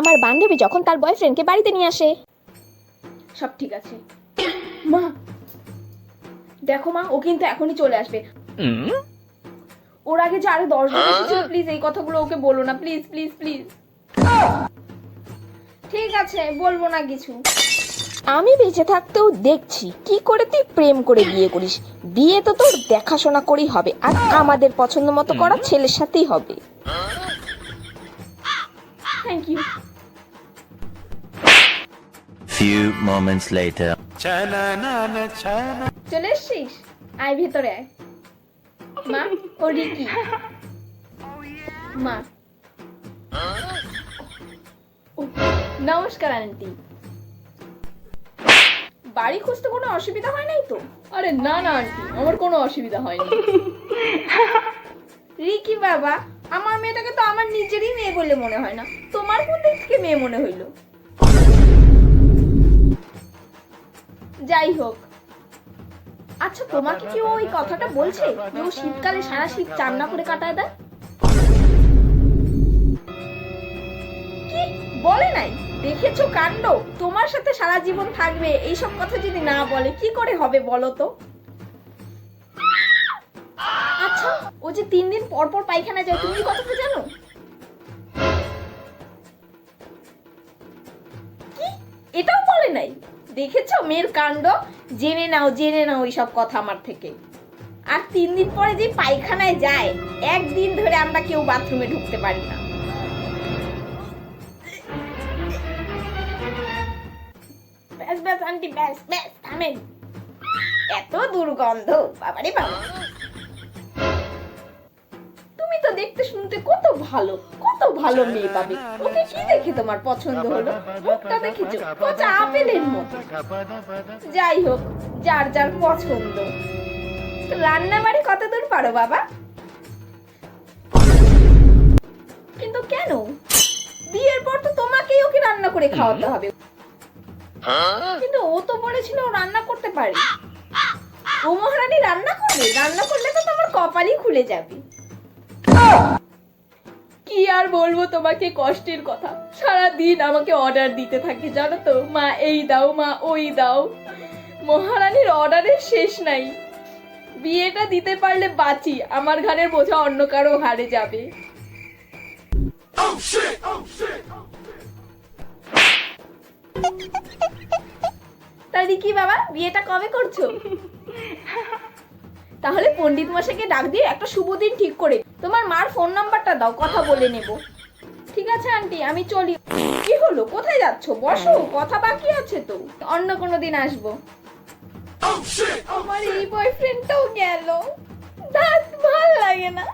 আমার বান্ধবী যখন তার বয়ফ্রেন্ডকে বাড়িতে নিয়ে আসে। সব ঠিক আছে। মা দেখো মা ও কিন্তু এখনই চলে আসবে। ওর আগে যে আরও দশ জন এসেছিল প্লিজ এই কথাগুলো ওকে বলো না প্লিজ প্লিজ প্লিজ ঠিক আছে বলব না কিছু। আমি বেঁচে থাকতেও দেখছি কি করে তুই প্রেম করে বিয়ে করিস? বিয়ে তো তোর দেখাশোনা করেই হবে আর আমাদের পছন্দ মতো করা ছেলের সাথেই হবে। Thank you Few moments later. চলে এসছিস? আয় ভেতরে আয়। মা ও রিকি। মা। ও, নমস্কার আন্টি। বাড়ি খুঁজতে কোনো অসুবিধা হয় নাই তো? আরে না না আন্টি আমার কোনো অসুবিধা হয়নি। রিকি বাবা আমার মেয়েটাকে তো আমার নিজেরই মেয়ে বলে মনে হয় না। তোমার কোন দিক থেকে মেয়ে মনে হইল? যাই হোক। আচ্ছা তোমাকে কি ওই কথাটা বলছে? যে ও শীতকালে সারা শীত চান্না করে কাটায় দেয়? কি? বলে নাই? দেখেছ কাণ্ড? তোমার সাথে সারা জীবন থাকবে, এইসব কথা যদি না বলে, কি করে হবে বলো তো? ও যে তিন দিন পর পর পায়খানা যায়, তুমি কথাটা জানো? কি? এটাও বলে নাই? দেখেছ? মেয়ের কাণ্ড? জেনে নাও জেনে নাও এইসব কথা আমার থেকে। আর তিন দিন পরে যে পায়খানায় যায়, একদিন ধরে আমরা কেউ বাথরুমে ঢুকতে পারি না। ব্যাস ব্যাস, আন্টি, ব্যাস ব্যাস, থামেন। এত দুর্গন্ধ, বাবারে বাবা। দেখতে শুনতে কত ভালো কত ভালো মেয়ে পাবে। ওকে কি দেখে তোমার পছন্দ হলো? মুখটা দেখেছ? পচা আপেলের মতো। যাই হোক, যার যার পছন্দ। রান্না বাড়ি কত দূর পারো বাবা? কিন্তু কেন? বিয়ের পর তো তোমাকেই ওকে রান্না করে খাওয়াতে হবে। কিন্তু ও তো বলেছিল ও রান্না করতে পারে। ও মহারানী রান্না করবে? রান্না করলে তো তোমার কপালই খুলে যাবে। কি আর বলব তোমাকে কষ্টের কথা? সারা দিন আমাকে অর্ডার দিতে থাকে, জানো তো? মা এই দাও, মা ওই দাও। মহারানীর অর্ডারের শেষ নাই। বিয়েটা দিতে পারলে বাঁচি, আমার ঘাড়ের বোঝা অন্য কারও ঘাড়ে যাবে। তা রিকি বাবা, বিয়েটা কবে করছ? তাহলে পণ্ডিত মশাইকে ডাক দিয়ে একটা শুভ দিন ঠিক করে মার ফোন নাম্বারটা দাও কথা বলে নেব। ঠিক আছে আন্টি আমি চলি। কি হলো? কোথায় যাচ্ছ? বসো কথা বাকি আছে তো। অন্য কোনো দিন আসব। আমার এই বয়ফ্রেন্ডটাও গেল। দাঁত ভালো লাগে না।